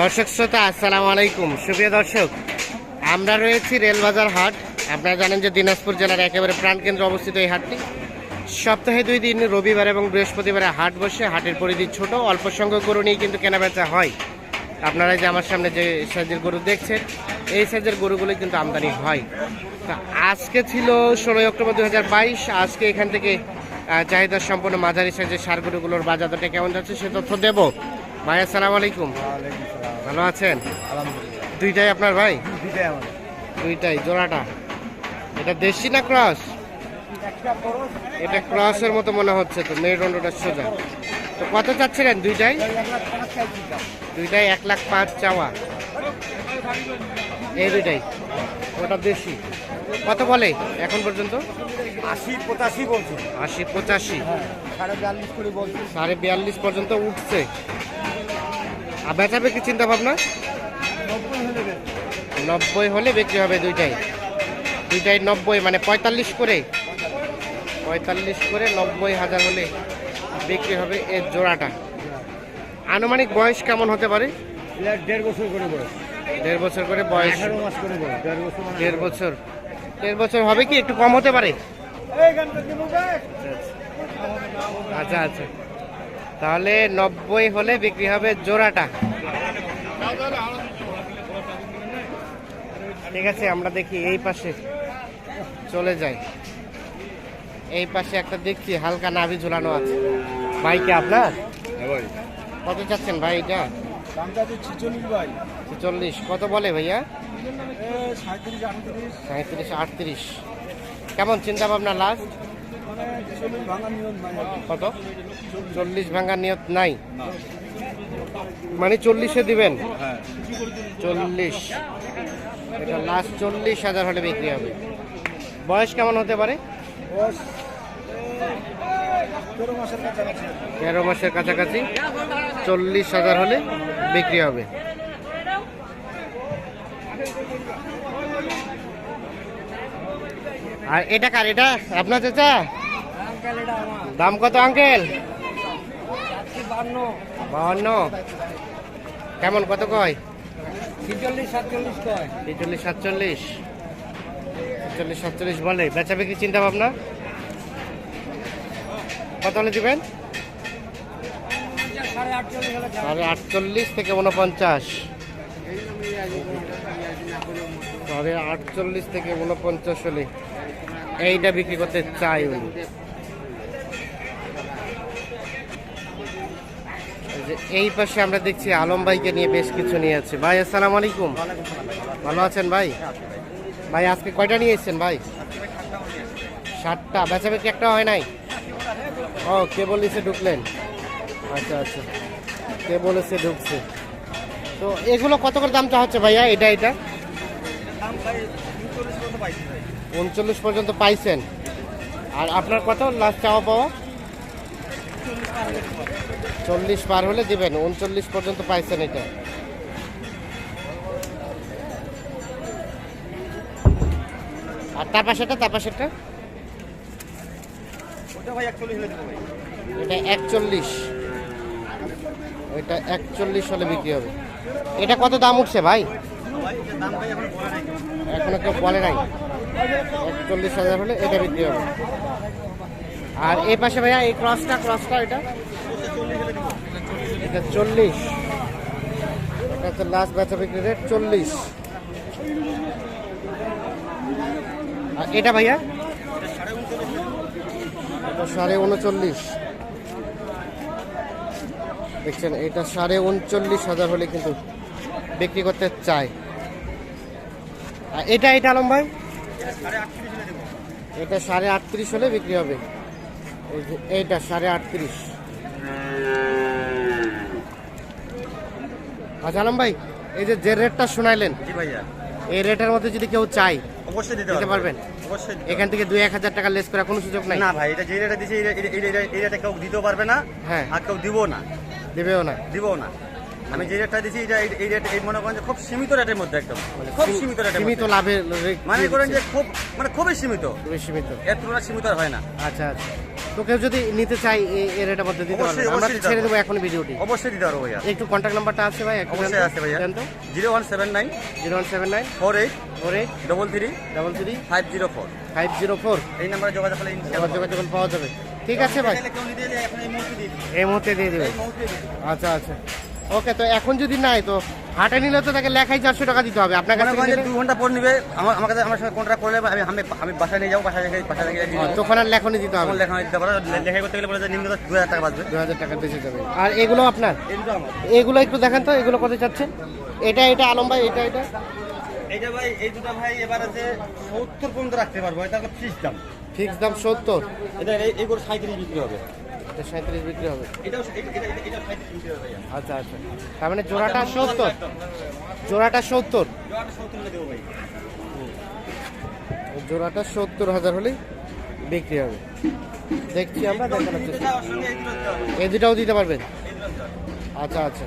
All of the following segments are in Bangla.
দর্শক শ্রোতা, আসসালামু আলাইকুম। সুপ্রিয় দর্শক, আমরা রয়েছি রেলবাজার হাট। আপনারা জানেন যে দিনাজপুর জেলার একেবারে প্রাণকেন্দ্রে অবস্থিত এই হাটটি। সপ্তাহে দুই দিন, রবিবার এবং বৃহস্পতিবারে হাট বসে হাটের পরিধি ছোট, অল্প সংখ্যক গরু নিয়ে কিন্তু কেনাবেচা হয়। আপনারা যে আমার সামনে যে সাইজের গরু দেখছেন, এই সাইজের গরুগুলো কিন্তু আমদানি হয়। তা আজকে ছিল ষোলোই অক্টোবর দুই হাজার বাইশ। আজকে এখান থেকে চাহিদা সম্পন্ন মাঝারি সাইজের সার গরুগুলোর বাজার দরটা কেমন যাচ্ছে সে তথ্য দেবো। ভাই আসসালামু আলাইকুম। ভালো আছেন? দুইটাই আপনার ভাই? দুইটাই জোড়াটা। এটা দেশি না ক্রস? এটা ক্রসের মতো মনে হচ্ছে তো মেরুদণ্ডটা সোজা। তো কত চাচ্ছিলেন দুইটাই? দুইটাই এক লাখ পাঁচ চাওয়া। এই দুইটাই। ওটা দেশি। কত বলে এখন পর্যন্ত? আশি পঁচাশি বলছি। আশি পঁচাশি। সাড়ে বিয়াল্লিশ করে সাড়ে বিয়াল্লিশ পর্যন্ত উঠছে। আর বেচাবে কি চিন্তা ভাবনা নব্বই হলে বিক্রি হবে দুইটাই। দুইটাই নব্বই মানে পঁয়তাল্লিশ করে। পঁয়তাল্লিশ করে নব্বই হাজার হলে বিক্রি হবে এর জোড়াটা। আনুমানিক বয়স কেমন হতে পারে? দেড় বছর করে বয়স। দেড় বছর করে বয়স। মাস করে বয়স দেড় বছর মানে দেড় বছর। দেড় বছর হবে কি একটু কম হতে পারে। আচ্ছা আচ্ছা। তাহলে নব্বই হলে বিক্রি হবে জোড়াটা। ঠিক আছে আমরা দেখি এই পাশে চলে যাই। এই পাশে একটা দেখছি হালকা নাভি ঝুলানো আছে। ভাইকে আপনার? কত চাচ্ছেন ভাই এটা? দামটা চল্লিশ কত বলে ভাইয়া? সাঁত্রিশ আটত্রিশ। কেমন চিন্তা ভাবনা লাস্ট মানে কি। কত? চল্লিশ ভাঙার নিয়ত নাই? মানে চল্লিশে দিবেন? হ্যাঁ। চল্লিশ। এটা লাস্ট চল্লিশ হাজার হলে বিক্রি হবে। বয়স কেমন হতে পারে? তেরো মাসের কাছাকাছি। তেরো মাসের কাছাকাছি। চল্লিশ হাজার হলে বিক্রি হবে। আর এটা কার এটা? আপনার চাচা? দাম কত আঙ্কেল? বাহান্ন। কেমন কত কয়? ছিচল্লিশ সাতচল্লিশ কয়? ছেচল্লিশ সাতচল্লিশ। ছেচল্লিশ সাতচল্লিশ বলে। বেচা বিক্রি চিন্তা ভাবনা? কত হলে দিবেন? সাড়ে আটচল্লিশ থেকে উনপঞ্চাশ সাড়ে আটচল্লিশ থেকে উনপঞ্চাশ হলে এইটা বিক্রি করতে চাই উনি। এই পাশে আমরা দেখছি আলম ভাইকে নিয়ে বেশ কিছু নিয়ে আছে ভাই আসসালামু আলাইকুম। ভালো আছেন ভাই? ভাই আজকে কয়টা নিয়ে এসেছেন ভাই? সাতটা। বেচা বিক্রি একটা হয় নাই? ও কে বলেছে ঢুকলেন। আচ্ছা আচ্ছা। কে বলেছে ঢুকছে। তো এগুলো কত করে দাম চা হচ্ছে ভাইয়া? এটা এটা? উনচল্লিশ পর্যন্ত পাইছেন। আর আপনার কত? লাস্ট চাওয়া পাওয়া? চল্লিশ পার হলে দিবেন উনচল্লিশ পর্যন্ত পাইছেন এটা। আর তার পাশেটা তার ভাই এটা একচল্লিশ। ওইটা একচল্লিশ হলে বিক্রি হবে। এটা কত দাম উঠছে ভাই? এখনও কেউ বলে নাই। একচল্লিশ হাজার হলে এটা বিক্রি হবে। আর এই পাশে ভাইয়া এই ক্রসটা ক্রসটা এটা। এটা চল্লিশ। এটা হচ্ছে লাস্ট বেচা বিক্রি রেট চল্লিশ। আর এটা ভাইয়া? এটা সাড়ে উনচল্লিশ। দেখছেন, এটা সাড়ে উনচল্লিশ হাজার হলে কিন্তু বিক্রি করতে চায় আর এটা এটা আলম ভাই? এটা সাড়ে আটত্রিশ হলে বিক্রি হবে। এই যে এইটা সাড়ে আটত্রিশ। আচ্ছা আলম ভাই এই যে যে রেটটা শোনাইলেন জি ভাইয়া। এই রেটের মধ্যে যদি কেউ চাই অবশ্যই দিতে পারবেন? অবশ্যই এখান থেকে দুই এক হাজার টাকা লেস করার কোনো সুযোগ নাই? না ভাই এটা যে রেটে এই রেটে কেউ দিতেও পারবে না হ্যাঁ। আর কেউ দিবও না। দেবেও না? দিবও না। আমি যে রেটটা দিছি এটা এই- রেট এই মনে করেন যে খুব সীমিত রেটের মধ্যে একদম। খুব সীমিত রেটের সীমিত মধ্যে। লাভের rate মানে করেন যে খুব মানে খুবই সীমিত। খুবই সীমিত। এর তুলনায় সীমিত আর হয় না। আচ্ছা আচ্ছা। তো কেউ যদি নিতে চাই এ- এর এটার মধ্যে দিতে পারবেন। আমরা ছেড়ে দেবো এখন ভিডিওটি। অবশ্যই দিতে পারব ভাইয়া। একটু কন্ট্যাক্ট নাম্বারটা আছে ভাই অবশ্যই আছে ভাইয়া। Zero one seven nine zero one seven nine four eight four eight double three double three five zero four five zero four এই নাম্বারে যোগাযোগ করলে যোগাযোগ পাওয়া যাবে। ঠিক আছে ভাই। এই মুহূর্তে দিয়ে এই দেবে। এই আচ্ছা আচ্ছা। ওকে তো এখন যদি নাই তো হাটে নিলে তো তাকে লেখাই চারশো টাকা দিতে হবে। আপনার কাছে দু ঘণ্টা পর নিবে আমার আমার কাছে আমার সঙ্গে কন্ট্রাক্ট করলে আমি আমি আমি বাসায় নিয়ে যাব বাসায় রেখে বাসায় রেখে তখন আর লেখনি দিতে হবে। আমার লেখা দিতে পারো লেখাই করতে গেলে বলে নিম্ন দু হাজার টাকা বাঁচবে। দু হাজার টাকা বেঁচে যাবে। আর এগুলো আপনার? এগুলো একটু দেখেন তো এগুলো কত চাচ্ছেন? এটা এটা আলম ভাই এটা এটা? এইটা ভাই এই দুটো ভাই এবার আছে সত্তর পর্যন্ত রাখতে পারব এটা ফিক্স দাম। ফিক্স দাম সত্তর। এটা এই- এইগুলো সাঁত্রিশ বিক্রি হবে। এটা সাঁত্রিশ বিক্রি হবে। আচ্ছা আচ্ছা। তার মানে জোড়াটা সত্তর। জোড়াটা সত্তর। জোড়াটা সত্তর হাজার হলেই বিক্রি হবে। দেখছি আমরা দেখানোর চেষ্টা এই দুটাও দিতে পারবেন। আচ্ছা আচ্ছা।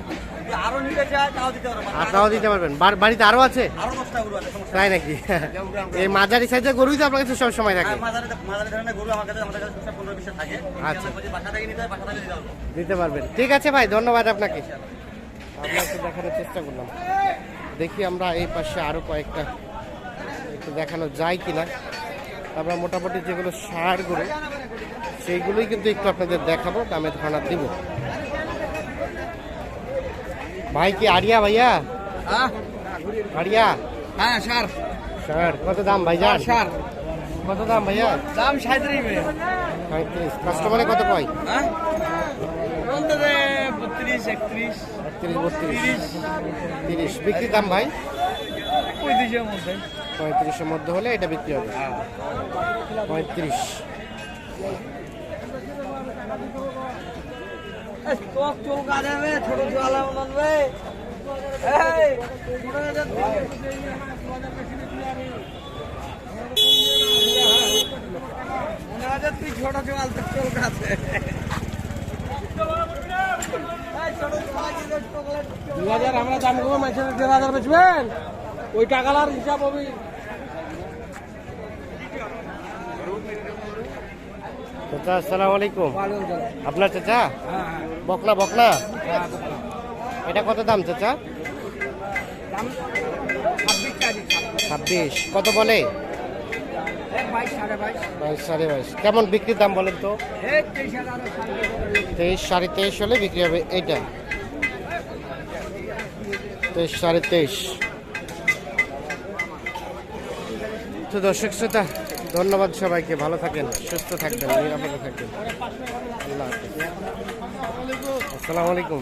আরও নিতে চায় তাও দিতে পারব আপনারাও দিতে পারবেন। বাড়িতে আছে? আরও দশটা গরু আছে তাই নাকি? এই মাঝারি সাইজের গরুই তো আপনার কাছে সব সময় থাকে। মাঝারি মাঝারি ধরনের গরু আমার কাছে আমাদের কাছে সবসময় পনেরো বিশটা থাকে। আচ্ছা। বাসা থেকে নিতে বাসা থেকে দিতে পারব। দিতে পারবেন। ঠিক আছে ভাই ধন্যবাদ আপনাকে। আপনাকে দেখানোর চেষ্টা করলাম। দেখি আমরা এই পাশে আরও কয়েকটা একটু দেখানো যায় কিনা। আমরা মোটামুটি যেগুলো সার গরু সেইগুলোই কিন্তু একটু আপনাদের দেখাবো দামে ধারণা দিব। ভাই কি আরিয়া ভাইয়া? আরিয়া হ্যাঁ সার সার কত দাম ভাই যান? সার কত দাম ভাইয়া? দাম সাঁত্রিশ পঁয়ত্রিশ কাস্টমারে কত কয়? হ্যাঁ? বত্রিশ একত্রিশ। একত্রিশ বত্রিশ। তিরিশ। বিক্রি দাম ভাই? পঁয়ত্রিশের মধ্যে। পঁয়ত্রিশের মধ্যে হলে এটা বিক্রি হবে। পঁয়ত্রিশ। দু হাজার আমরা দাম করব মাসে দেড় হাজার বেচবেন? ওই টাকার হিসাব হবে। চাচা, আসসালামু আলাইকুম। আপনার চাচা? বকনা হ্যাঁ এটা কত দাম চাচা? ছাব্বিশ। কত বলে? বাইশ, সাড়ে বাইশ। কেমন বিক্রির দাম বলেন তো? তেইশ, সাড়ে তেইশ হলে বিক্রি হবে এইটা। তেইশ, সাড়ে তেইশ। তো দর্শক, শ্রোতা ধন্যবাদ সবাইকে ভালো থাকেন সুস্থ থাকবেন নিরাপদে থাকবেন। আল্লাহ আসসালামু আলাইকুম।